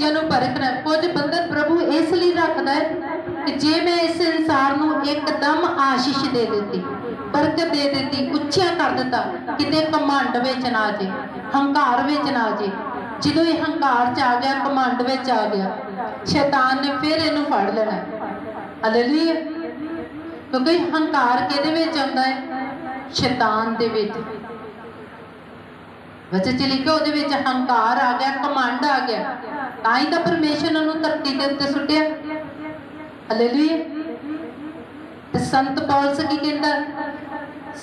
ਚੀਜ਼ਾਂ ਨੂੰ ਪਰਖਣਾ ਕੁਝ ਬੰਧਨ ਪ੍ਰਭੂ ਇਸ ਲਈ ਰੱਖਦਾ ਹੈ ਕਿ ਜੇ ਮੈਂ ਇਸ ਇਨਸਾਨ ਨੂੰ ਇੱਕਦਮ ਆਸ਼ੀਸ਼ ਦੇ ਦਿੱਤੀ, ਬਰਕਤ ਦੇ ਦਿੱਤੀ, ਉੱਚਿਆ ਕਰ ਦਿੱਤਾ, ਕਿਤੇ ਕਮੰਡ ਵਿੱਚ ਨਾ ਜੇ, ਹੰਕਾਰ ਵਿੱਚ ਨਾ ਜੇ, ਜਦੋਂ ਇਹ ਹੰਕਾਰ ਚ ਆ ਗਿਆ ਕਮੰਡ ਵਿੱਚ ਆ ਗਿਆ, ਸ਼ੈਤਾਨ ਨੇ ਫਿਰ ਇਹਨੂੰ ਫੜ ਲੈਣਾ ਹਾਲੇਲੂਇਆ ਕਿਉਂਕਿ ਹੰਕਾਰ ਕਿਹਦੇ ਵਿੱਚ ਆਉਂਦਾ ਹੈ? ਸ਼ੈਤਾਨ ਦੇ ਵਿੱਚ। ਵਚਨ ਚ ਲਿਖਿਆ ਉਹਦੇ ਵਿੱਚ ਹੰਕਾਰ ਆ ਗਿਆ ਕਮੰਡ ਆ ਗਿਆ। ਤਾਂ ਹੀ ਤਾਂ ਪਰਮੇਸ਼ਰ ਨੇ ਧਰਤੀ ਦੇ ਉੱਤੇ ਸੁੱਟਿਆ। ਹਾਲੇਲੂਇਆ ਤੇ ਸੰਤ ਪੌਲਸ ਕੀ ਕਹਿੰਦਾ?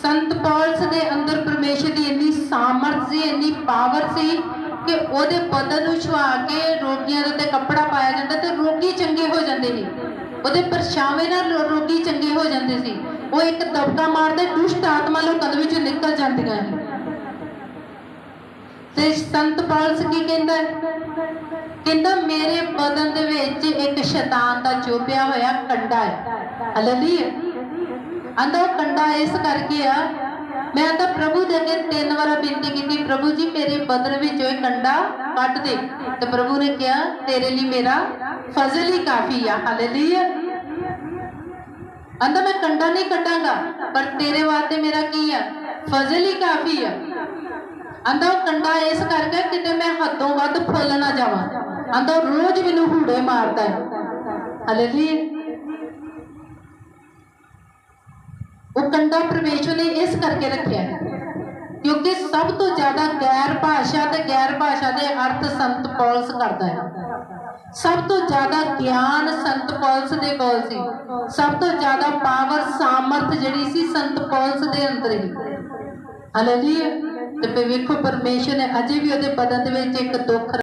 ਸੰਤ ਪੌਲਸ ਦੇ ਅੰਦਰ ਪਰਮੇਸ਼ਰ ਦੀ ਇੰਨੀ ਸਾਮਰਥ ਸੀ, ਇੰਨੀ ਪਾਵਰ ਸੀ ਕਿ ਉਹਦੇ ਬਦਨ ਨੂੰ ਛੁਆ ਕੇ ਰੋਗੀਆਂ ਦੇ ਉੱਤੇ ਕੱਪੜਾ ਪਾਇਆ ਜਾਂਦਾ ਤੇ ਰੋਗੀ ਚੰਗੇ ਹੋ ਜਾਂਦੇ ਨੇ ਉਹਦੇ ਪਰਛਾਵੇਂ ਨਾਲ ਰੋਗੀ ਚੰਗੇ ਹੋ ਜਾਂਦੇ ਸੀ। ਉਹ ਇੱਕ ਦਬਕਾ ਮਾਰਦੇ, ਦੁਸ਼ਟ ਆਤਮਾ ਲੋਕਾਂ ਦੇ ਵਿੱਚੋਂ ਨਿਕਲ ਜਾਂਦੀਆਂ ਨੇ ਤੇ ਸੰਤ ਪੌਲਸ ਕੀ ਕਹਿੰਦਾ ਕਹਿੰਦਾ, ਮੇਰੇ ਬਦਨ ਦੇ ਵਿੱਚ ਇੱਕ ਸ਼ੈਤਾਨ ਦਾ ਚੋਪਿਆ ਹੋਇਆ ਕੰਡਾ ਹੈ। ਹਾਲੇਲੂਇਆ ਆਂਦਾ ਕੰਡਾ ਇਸ ਕਰਕੇ ਆ, ਮੈਂ ਤਾਂ ਪ੍ਰਭੂ ਦੇ ਅੱਗੇ ਤਿੰਨ ਵਾਰ ਬੇਨਤੀ ਕੀਤੀ, ਪ੍ਰਭੂ ਜੀ, ਮੇਰੇ ਬਦਨ ਵਿੱਚੋਂ ਇਹ ਕੰਡਾ ਕੱਟ ਦੇ। ਤੇ ਪ੍ਰਭੂ ਨੇ ਕਿਹਾ, ਤੇਰੇ ਲਈ ਮੇਰਾ ਫਜ਼ਲ ਹੀ ਕਾਫੀ ਆ। ਹਾਲੇਲੂਇਆ ਆਂਦਾ ਮੈਂ ਕੰਡਾ ਨਹੀਂ ਕੱਢਾਂਗਾ, ਪਰ ਤੇਰੇ ਵਾਸਤੇ ਮੇਰਾ ਕੀ ਆ? ਫਜ਼ਲ ਹੀ ਕਾਫੀ ਆ। ਆਂਦਾ ਉਹ ਕੰਡਾ ਇਸ ਕਰਕੇ ਕਿਤੇ ਮੈਂ ਹੱਦੋਂ ਵੱਧ ਫੁੱਲ ਨਾ ਜਾਵਾਂ। ਆਂਦਾ ਰੋਜ਼ ਮੈਨੂੰ ਹੂੜੇ ਮਾਰਦਾ ਹੈ। ਹਾਲੇਲੂਇਆ ਉਹ ਕੰਡਾ ਪਰਮੇਸ਼ਰ ਨੇ ਇਸ ਕਰਕੇ ਰੱਖਿਆ ਕਿਉਂਕਿ ਸਭ ਤੋਂ ਜ਼ਿਆਦਾ ਗੈਰ ਭਾਸ਼ਾ ਤੇ ਗੈਰ ਭਾਸ਼ਾ ਦੇ ਅਰਥ ਸੰਤ ਪੌਲਸ ਕਰਦਾ ਹੈ। ਸਭ ਤੋਂ ਜ਼ਿਆਦਾ ਗਿਆਨ ਸੰਤ ਪੌਲਸ ਦੇ ਕੋਲ ਸੀ। ਸਭ ਤੋਂ ਜ਼ਿਆਦਾ ਪਾਵਰ ਸਾਮਰਥ ਜਿਹੜੀ ਸੀ ਸੰਤ ਪੌਲਸ ਦੇ ਅੰਦਰ ਹੀ। ਹਾਲੇਲੂਇਆ ਤੇ ਵੇਖੋ ਪਰਮੇਸ਼ਰ ਨੇ ਅਜੇ ਵੀ ਉਹਦੇ ਬਦਨ ਦੇ ਵਿੱਚ ਇੱਕ ਦੁੱਖ